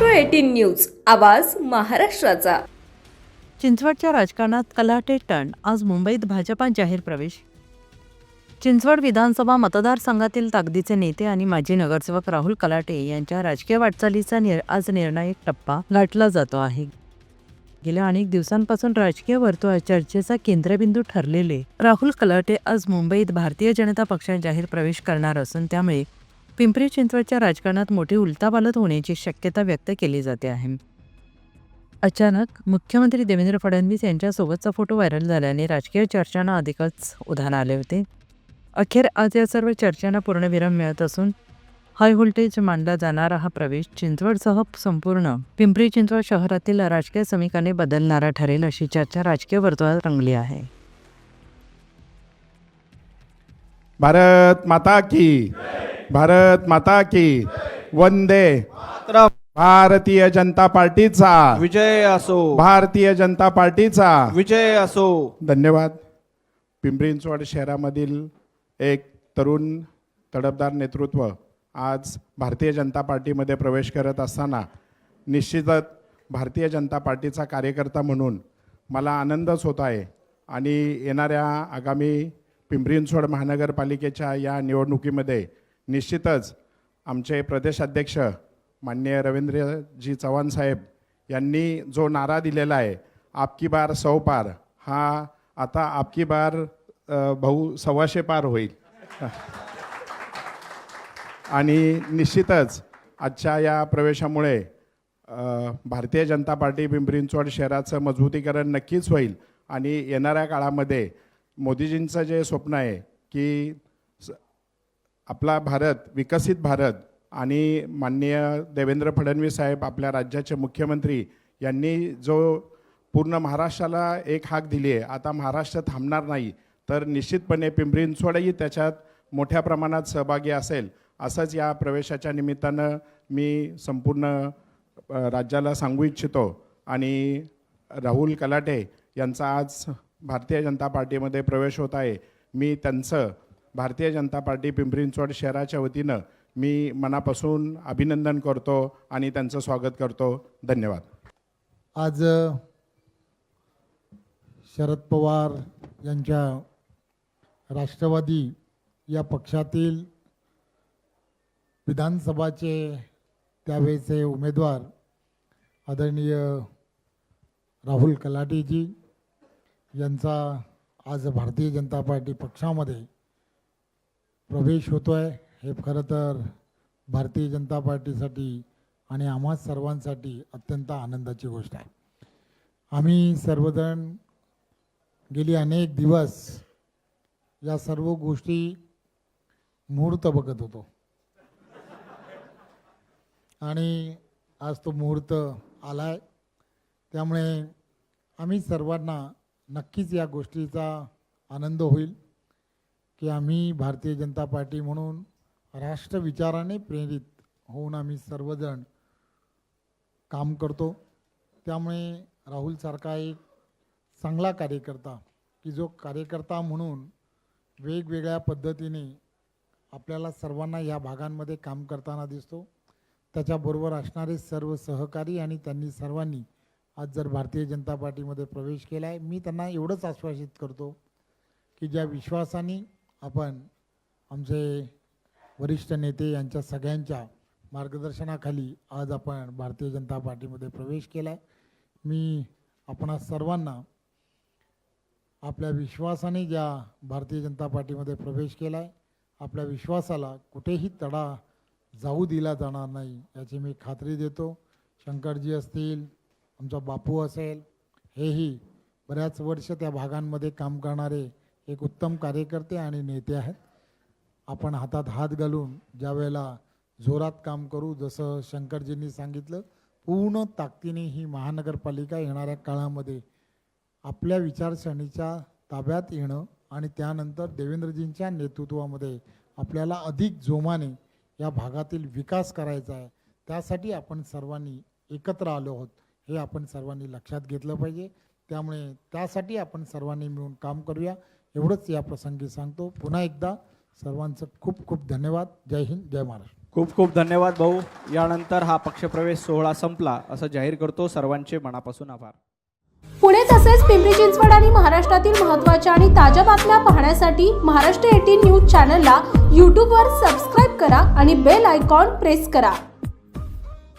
Eighteen news आवाज महाराष्ट्राचा. चिंचवडच्या राजकारणात कलाटे टण आज मुंबईत भाजपात जाहीर प्रवेश. चिंचवड विधानसभा मतदारसंघातील ताकदीचे नेते आणि माजी नगरसेवक राहुल कलाटे यांच्या राजकीय वाटचालीचा निर आज निर्णायक टप्पा गाठला जातो आहे. गेल्या अनेक दिवसांपासून राजकीय वर्तुळात चर्चेचा केंद्रबिंदू ठरलेले राहुल कलाटे आज मुंबईत भारतीय जनता पक्षात जाहीर प्रवेश करणार असून त्यामुळे पिंपरी चिंचवडच्या राजकारणात मोठी उलताबालत होण्याची शक्यता व्यक्त केली जाते आहे. अचानक मुख्यमंत्री देवेंद्र फडणवीस यांच्यासोबतचा फोटो व्हायरल झाल्याने राजकीय चर्चांना अधिकच उधाण आले होते. अखेर आज या सर्व चर्चांना पूर्णविराम मिळत असून हाय व्होल्टेज मानला जाणारा हा प्रवेश चिंचवडसह संपूर्ण पिंपरी चिंचवड शहरातील राजकीय समीकरणे बदलणारा ठरेल अशी चर्चा राजकीय वर्तुळात रंगली आहे. भारत माता की भारत माता की वंदे. भारतीय जनता पार्टीचा। विजय असो। भारतीय जनता पार्टीचा। विजय असो। धन्यवाद। पिंपरी चिंचवड शहरामधील एक तरुण तडफदार नेतृत्व आज भारतीय जनता पार्टीमध्ये प्रवेश करत असताना निश्चितच भारतीय जनता पार्टीचा कार्यकर्ता म्हणून मला आनंदच होत आहे आणि येणाऱ्या आगामी पिंपरी चिंचवड महानगरपालिकेच्या या निवडणुकीमध्ये निश्चितच आमचे प्रदेशाध्यक्ष माननीय रवींद्रजी चव्हाण साहेब यांनी जो नारा दिलेला आहे आपकी बार सौ पार हा आता आपकी बार भाऊ सव्वाशे पार होईल. आणि निश्चितच आजच्या या प्रवेशामुळे भारतीय जनता पार्टी पिंपरी चिंचवड शहराचं मजबूतीकरण नक्कीच होईल. आणि येणाऱ्या काळामध्ये मोदीजींचं जे स्वप्न आहे की आपला भारत विकसित भारत आणि माननीय देवेंद्र फडणवीस साहेब आपल्या राज्याचे मुख्यमंत्री यांनी जो पूर्ण महाराष्ट्राला एक हाक दिली आहे आता महाराष्ट्र थांबणार नाही तर निश्चितपणे पिंपरी चिंचवडही त्याच्यात मोठ्या प्रमाणात सहभागी असेल असंच या प्रवेशाच्या निमित्तानं मी संपूर्ण राज्याला सांगू इच्छितो. आणि राहुल कलाटे यांचा आज भारतीय जनता पार्टीमध्ये प्रवेश होत आहे. मी त्यांचं भारतीय जनता पार्टी पिंपरी चिंचवड शहराच्या वतीनं मी मनापासून अभिनंदन करतो आणि त्यांचं स्वागत करतो. धन्यवाद. आज शरद पवार यांच्या राष्ट्रवादी या पक्षातील विधानसभाचे त्यावेळेचे उमेदवार आदरणीय राहुल कलाटेजी यांचा आज भारतीय जनता पार्टी पक्षामध्ये प्रवेश होतो आहे हे खरं तर भारतीय जनता पार्टीसाठी आणि आम्हा सर्वांसाठी अत्यंत आनंदाची गोष्ट आहे. आम्ही सर्वजण गेली अनेक दिवस या सर्व गोष्टी मुहूर्त बघत होतो. आणि आज तो मुहूर्त आला आहे त्यामुळे आम्ही सर्वांना नक्कीच या गोष्टीचा आनंद होईल. की आम्ही भारतीय जनता पार्टी म्हणून राष्ट्रविचाराने प्रेरित होऊन आम्ही सर्वजण काम करतो. त्यामुळे राहुलसारखा एक चांगला कार्यकर्ता की जो कार्यकर्ता म्हणून वेगवेगळ्या पद्धतीने आपल्याला सर्वांना या भागांमध्ये काम करताना दिसतो. त्याच्याबरोबर असणारे सर्व सहकारी आणि त्यांनी सर्वांनी आज जर भारतीय जनता पार्टीमध्ये प्रवेश केला आहे मी त्यांना एवढंच आश्वासित करतो की ज्या विश्वासाने आपण आमचे वरिष्ठ नेते यांच्या सगळ्यांच्या मार्गदर्शनाखाली आज आपण भारतीय जनता पार्टीमध्ये प्रवेश केला मी आपणा सर्वांना आपल्या विश्वासाने ज्या भारतीय जनता पार्टीमध्ये प्रवेश केला आहे आपल्या विश्वासाला कुठेही तडा जाऊ दिला जाणार नाही याची मी खात्री देतो. शंकरजी असतील आमचा बापू असेल हेही बऱ्याच वर्ष त्या भागांमध्ये काम करणारे एक उत्तम कार्यकर्ते आणि नेते आहेत. आपण हातात हात घालून ज्या वेळेला जोरात काम करू जसं शंकरजींनी सांगितलं पूर्ण ताकदीने ही महानगरपालिका येणाऱ्या काळामध्ये आपल्या विचारसरणीच्या ताब्यात येणं आणि त्यानंतर देवेंद्रजींच्या नेतृत्वामध्ये आपल्याला अधिक जोमाने या भागातील विकास करायचा आहे त्यासाठी आपण सर्वांनी एकत्र आलो आहोत हे आपण सर्वांनी लक्षात घेतलं पाहिजे. त्यामुळे त्यासाठी आपण सर्वांनी मिळून काम करूया. एवढंच या प्रसंगी सांगतो. पुन्हा एकदा सर्वांचं खूप खूप धन्यवाद. जय हिंद जय महाराष्ट्र. खूप खूप धन्यवाद भाऊ. यानंतर हा पक्षप्रवेश सोहळा संपला. असं जाहीर करतो सर्वांचे मनापासून आभार. पुणे तसेच पिंपरी चिंचवड आणि महाराष्ट्रातील महत्त्वाच्या आणि ताज्या बातम्या पाहण्यासाठी महाराष्ट्र एटीन न्यूज चॅनलला यूट्यूबवर सबस्क्राईब करा आणि बेल आयकॉन प्रेस करा.